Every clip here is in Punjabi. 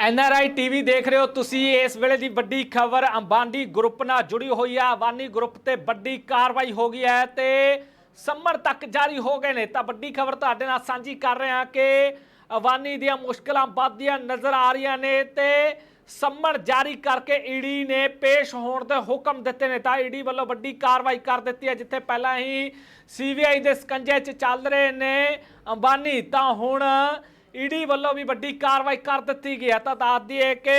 ਐਨਆਰਆਈ ਟੀਵੀ ਦੇਖ ਰਹੇ ਹੋ ਤੁਸੀਂ। ਇਸ ਵੇਲੇ ਦੀ ਵੱਡੀ ਖਬਰ, ਅੰਬਾਨੀ ਗਰੁੱਪ ਨਾਲ ਜੁੜੀ ਹੋਈ ਹੈ ਅੰਬਾਨੀ ਗਰੁੱਪ ਤੇ ਵੱਡੀ ਕਾਰਵਾਈ ਹੋ ਗਈ ਹੈ ਤੇ ਸੰਮਣ ਤੱਕ ਜਾਰੀ ਹੋ ਗਏ ਨੇ। ਤਾਂ ਵੱਡੀ ਖਬਰ ਤੁਹਾਡੇ ਨਾਲ ਸਾਂਝੀ ਕਰ ਰਹੇ ਹਾਂ ਕਿ ਅਵਾਨੀ ਦੀਆਂ ਮੁਸ਼ਕਲਾਂ ਵੱਧਦੀਆਂ ਨਜ਼ਰ ਆ ਰਹੀਆਂ ਨੇ ਤੇ ਸੰਮਣ ਜਾਰੀ ਕਰਕੇ ਈਡੀ ਨੇ ਪੇਸ਼ ਹੋਣ ਦੇ ਹੁਕਮ ਦਿੱਤੇ ਨੇ। ਤਾਂ ਈਡੀ ਵੱਲੋਂ ਵੱਡੀ ਕਾਰਵਾਈ ਕਰ ਦਿੱਤੀ ਹੈ, ਜਿੱਥੇ ਪਹਿਲਾਂ ਹੀ ਸੀਬੀਆਈ ਦੇ ਸਕੰਜੇ 'ਚ ਚੱਲ ਰਹੇ ਨੇ ਅੰਬਾਨੀ। ਤਾਂ ਹੁਣ ਈਡੀ ਵੱਲੋਂ ਵੀ ਵੱਡੀ ਕਾਰਵਾਈ ਕਰ ਦਿੱਤੀ ਗਈ ਹੈ। ਤਾਂ ਦੱਸ ਦਈਏ ਕਿ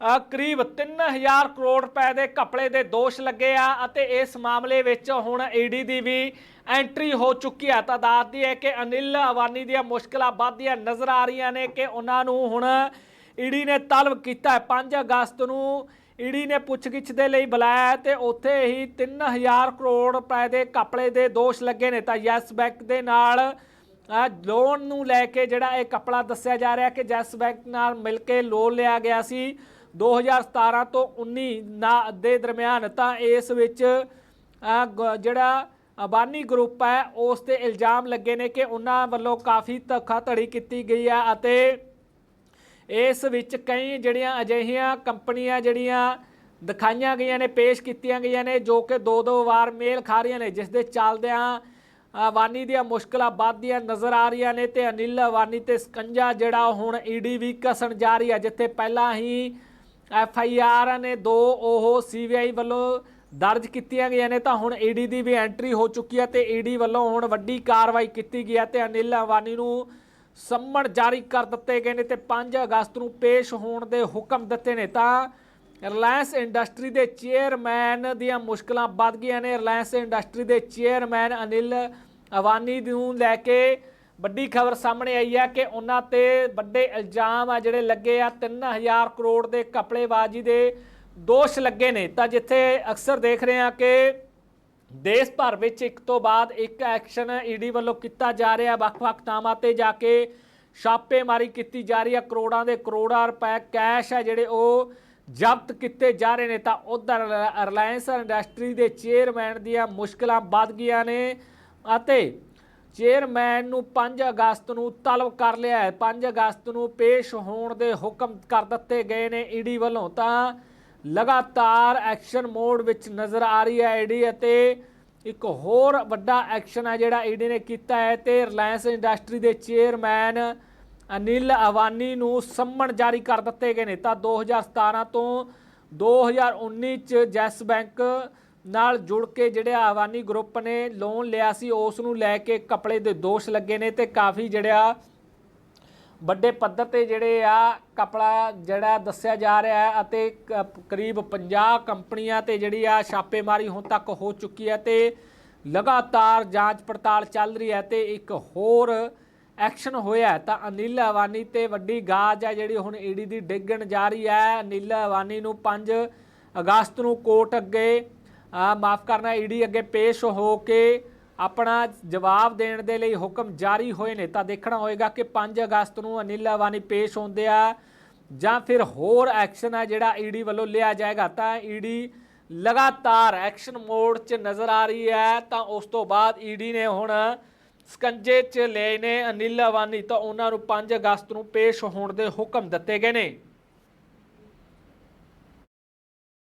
ਅ, ਕਰੀਬ 3000 ਕਰੋੜ ਰੁਪਏ ਦੇ ਘਪਲੇ ਦੇ ਦੋਸ਼ ਲੱਗੇ ਆ ਅਤੇ ਇਸ ਮਾਮਲੇ ਵਿੱਚ ਹੁਣ ਈਡੀ ਦੀ ਵੀ ਐਂਟਰੀ ਹੋ ਚੁੱਕੀ ਹੈ। ਤਾਂ ਦੱਸ ਦਈਏ ਕਿ ਅਨਿਲ ਅਵਾਨੀ ਦੀਆਂ ਮੁਸ਼ਕਲਾਂ ਵੱਧਦੀਆਂ ਨਜ਼ਰ ਆ ਰਹੀਆਂ ਨੇ ਕਿ ਉਹਨਾਂ ਨੂੰ ਹੁਣ ਈਡੀ ਨੇ ਤਲਬ ਕੀਤਾ ਹੈ। 5 ਅਗਸਤ ਨੂੰ ਈਡੀ ਨੇ ਪੁੱਛਗਿੱਛ ਦੇ ਲਈ ਬੁਲਾਇਆ ਹੈ ਤੇ ਉੱਥੇ ਹੀ 3000 ਕਰੋੜ ਰੁਪਏ ਦੇ ਘਪਲੇ ਦੇ ਦੋਸ਼ ਲੱਗੇ ਨੇ। ਤਾਂ ਯੈਸ ਬੈਂਕ ਦੇ ਨਾਲ ਲੋਨ ਨੂੰ ਲੈ ਕੇ ਜਿਹੜਾ ਇਹ ਕਪੜਾ ਦੱਸਿਆ ਜਾ ਰਿਹਾ ਕਿ ਜੈਸ ਬੈਂਕ ਨਾਲ ਮਿਲ ਕੇ ਲੋਨ ਲਿਆ ਗਿਆ ਸੀ 2017 ਤੋਂ 19 ਨਾ- ਦੇ ਦਰਮਿਆਨ, ਤਾਂ ਇਸ ਵਿੱਚ ਗ- ਜਿਹੜਾ ਅਬਾਨੀ ਗਰੁੱਪ ਹੈ, ਉਸ ਤੇ ਇਲਜ਼ਾਮ ਲੱਗੇ ਨੇ ਕਿ ਉਹਨਾਂ ਵੱਲੋਂ ਕਾਫੀ ਧੋਖਾਧੜੀ ਕੀਤੀ ਗਈ ਹੈ ਅਤੇ ਇਸ ਵਿੱਚ ਕਈ ਜਿਹੜੀਆਂ ਅਜਿਹੀਆਂ ਕੰਪਨੀਆਂ ਜਿਹੜੀਆਂ ਦਿਖਾਈਆਂ ਗਈਆਂ ਨੇ, ਪੇਸ਼ ਕੀਤੀਆਂ ਗਈਆਂ ਨੇ, ਜੋ ਕਿ ਦੋ ਦੋ ਵਾਰ ਮੇਲ ਖਾ ਰਹੀਆਂ ਨੇ, ਜਿਸ ਦੇ ਚੱਲਦਿਆਂ ਅਵਾਨੀ ਦੀਆਂ ਮੁਸ਼ਕਲਾਂ ਵੱਧਦੀਆਂ ਨਜ਼ਰ ਆ ਰਹੀਆਂ ਨੇ ਤੇ ਅਨਿਲ ਅਵਾਨੀ ਤੇ ਸਕੰਜਾ ਜਿਹੜਾ ਹੁਣ ਈਡੀ ਵੀ ਕਸਣ ਜਾ ਰਹੀ ਹੈ ਜਿੱਥੇ ਪਹਿਲਾਂ ਹੀ ਐਫ ਆਈ ਆਰ ਨੇ ਦੋ ਉਹ ਸੀਬੀਆਈ ਵੱਲੋਂ ਦਰਜ ਕੀਤੀਆਂ ਗਈਆਂ ਨੇ, ਤਾਂ ਹੁਣ ਈਡੀ ਦੀ ਵੀ ਐਂਟਰੀ ਹੋ ਚੁੱਕੀ ਹੈ ਤੇ ਈਡੀ ਵੱਲੋਂ ਹੁਣ ਵੱਡੀ ਕਾਰਵਾਈ ਕੀਤੀ ਗਈ ਹੈ ਤੇ ਅਨਿਲ ਅਵਾਨੀ ਨੂੰ ਸੰਮਣ ਜਾਰੀ ਕਰ ਦਿੱਤੇ ਗਏ ਨੇ ਤੇ 5 ਅਗਸਤ ਨੂੰ ਪੇਸ਼ ਹੋਣ ਦੇ ਹੁਕਮ ਦਿੱਤੇ ਨੇ। ਤਾਂ ਰਿਲਾਇੰਸ ਇੰਡਸਟਰੀ ਦੇ ਚੇਅਰਮੈਨ ਦੀਆਂ ਮੁਸ਼ਕਲਾਂ ਵੱਧ ਗਈਆਂ ਨੇ। ਰਿਲਾਇੰਸ ਇੰਡਸਟਰੀ ਦੇ ਚੇਅਰਮੈਨ ਅਨਿਲ ਅਵਾਨੀ ਨੂੰ ਲੈ ਕੇ ਵੱਡੀ ਖਬਰ ਸਾਹਮਣੇ ਆਈ ਹੈ ਕਿ ਉਹਨਾਂ ਤੇ ਵੱਡੇ ਇਲਜ਼ਾਮ ਆ ਜਿਹੜੇ ਲੱਗੇ ਆ। 3000 ਕਰੋੜ ਦੇ ਕਪੜੇਬਾਜ਼ੀ ਦੇ ਦੋਸ਼ ਲੱਗੇ ਨੇ। ਤਾਂ ਜਿੱਥੇ ਅਕਸਰ ਦੇਖ ਰਹੇ ਆ ਕਿ ਦੇਸ਼ ਭਰ ਵਿੱਚ ਇੱਕ ਤੋਂ ਬਾਅਦ ਇੱਕ ਐਕਸ਼ਨ ਈਡੀ ਵੱਲੋਂ ਕੀਤਾ ਜਾ ਰਿਹਾ। ਵੱਖ-ਵੱਖ ਥਾਵਾਂ ਤੇ ਜਾ ਕੇ ਛਾਪੇਮਾਰੀ ਕੀਤੀ ਜਾ ਰਹੀ ਹੈ। ਕਰੋੜਾਂ ਦੇ ਕਰੋੜਾਂ ਰੁਪਏ ਕੈਸ਼ ਹੈ ਜਿਹੜੇ ਉਹ ਜ਼ਬਤ ਕੀਤੇ ਜਾ ਰਹੇ ਨੇ। ਤਾਂ ਉਧਰ ਰਿਲਾਇੰਸ ਇੰਡਸਟਰੀ ਦੇ ਚੇਅਰਮੈਨ ਦੀਆਂ ਮੁਸ਼ਕਲਾਂ ਵੱਧ ਗਈਆਂ ਨੇ। ਅਤੇ ਚੇਅਰਮੈਨ ਨੂੰ 5 ਅਗਸਤ ਨੂੰ ਤਲਬ ਕਰ ਲਿਆ ਹੈ। 5 ਅਗਸਤ ਨੂੰ ਪੇਸ਼ ਹੋਣ ਦੇ ਹੁਕਮ ਕਰ ਦਿੱਤੇ ਗਏ ਨੇ ਈਡੀ ਵੱਲੋਂ। ਤਾਂ ਲਗਾਤਾਰ ਐਕਸ਼ਨ ਮੋਡ ਵਿੱਚ ਨਜ਼ਰ ਆ ਰਹੀ ਹੈ ਈਡੀ ਅਤੇ ਇੱਕ ਹੋਰ ਵੱਡਾ ਐਕਸ਼ਨ ਹੈ ਜਿਹੜਾ ਈਡੀ ਨੇ ਕੀਤਾ ਹੈ ਤੇ ਰਿਲਾਇੰਸ ਇੰਡਸਟਰੀ ਦੇ ਚੇਅਰਮੈਨ ਅਨਿਲ ਅਵਾਨੀ ਨੂੰ ਸੰਮਣ ਜਾਰੀ ਕਰ ਦਿੱਤੇ ਗਏ ਨੇ। ਤਾਂ 2017 ਤੋਂ 2019 ਚ ਜੈਸ ਬੈਂਕ ਨਾਲ ਜੁੜ ਕੇ ਜਿਹੜਾ ਅਵਾਨੀ ਗਰੁੱਪ ਨੇ ਲੋਨ ਲਿਆ ਸੀ, ਉਸ ਨੂੰ ਲੈ ਕੇ ਕਪੜੇ ਦੇ ਦੋਸ਼ ਲੱਗੇ ਨੇ ਤੇ ਕਾਫੀ ਜਿਹੜਾ ਵੱਡੇ ਪੱਧਰ ਤੇ ਜਿਹੜੇ ਆ ਕਪੜਾ ਜਿਹੜਾ ਦੱਸਿਆ ਜਾ ਰਿਹਾ ਹੈ ਅਤੇ ਕ- ਕਰੀਬ 50 ਕੰਪਨੀਆਂ ਤੇ ਜਿਹੜੀ ਆ ਛਾਪੇਮਾਰੀ ਹੁਣ ਤੱਕ ਹੋ ਚੁੱਕੀ ਹੈ ਤੇ ਲਗਾਤਾਰ ਜਾਂਚ ਪੜਤਾਲ ਚੱਲ ਰਹੀ ਹੈ ਤੇ ਇੱਕ ਹੋਰ ਐਕਸ਼ਨ ਹੋਇਆ ਤਾਂ ਅਨਿਲ ਅਵਾਨੀ ਤੇ ਵੱਡੀ ਗਾਜ ਹੈ ਜਿਹੜੀ ਹੁਣ ਈਡੀ ਦੀ ਡਿੱਗਣ ਜਾ ਰਹੀ ਹੈ। ਅਨਿਲ ਅਵਾਨੀ ਨੂੰ 5 ਅਗਸਤ ਨੂੰ ਕੋਰਟ ਅੱਗੇ ਮਾਫ ਕਰਨਾ, ਈਡੀ ਅੱਗੇ ਪੇਸ਼ ਹੋ ਕੇ ਆਪਣਾ ਜਵਾਬ ਦੇਣ ਦੇ ਲਈ ਹੁਕਮ ਜਾਰੀ ਹੋਏ ਨੇ। ਤਾਂ ਦੇਖਣਾ ਹੋਏਗਾ ਕਿ 5 ਅਗਸਤ ਨੂੰ ਅਨਿਲ ਅਵਾਨੀ ਪੇਸ਼ ਹੁੰਦੇ ਆ ਜਾਂ ਫਿਰ ਹੋਰ ਐਕਸ਼ਨ ਹੈ ਜਿਹੜਾ ਈਡੀ ਵੱਲੋਂ ਲਿਆ ਜਾਏਗਾ। ਤਾਂ ਈਡੀ ਲਗਾਤਾਰ ਐਕਸ਼ਨ ਮੋਡ 'ਚ ਨਜ਼ਰ ਆ ਰਹੀ ਹੈ। ਤਾਂ ਉਸ ਤੋਂ ਬਾਅਦ ਈਡੀ ਨੇ ਹੁਣ ਸਕੰਜੇ 'ਚ ਲਏ ਨੇ ਅਨਿਲ ਅਵਾਨੀ। ਤਾਂ ਉਹਨਾਂ ਨੂੰ 5 ਅਗਸਤ ਨੂੰ ਪੇਸ਼ ਹੋਣ ਦੇ ਹੁਕਮ ਦਿੱਤੇ ਗਏ ਨੇ।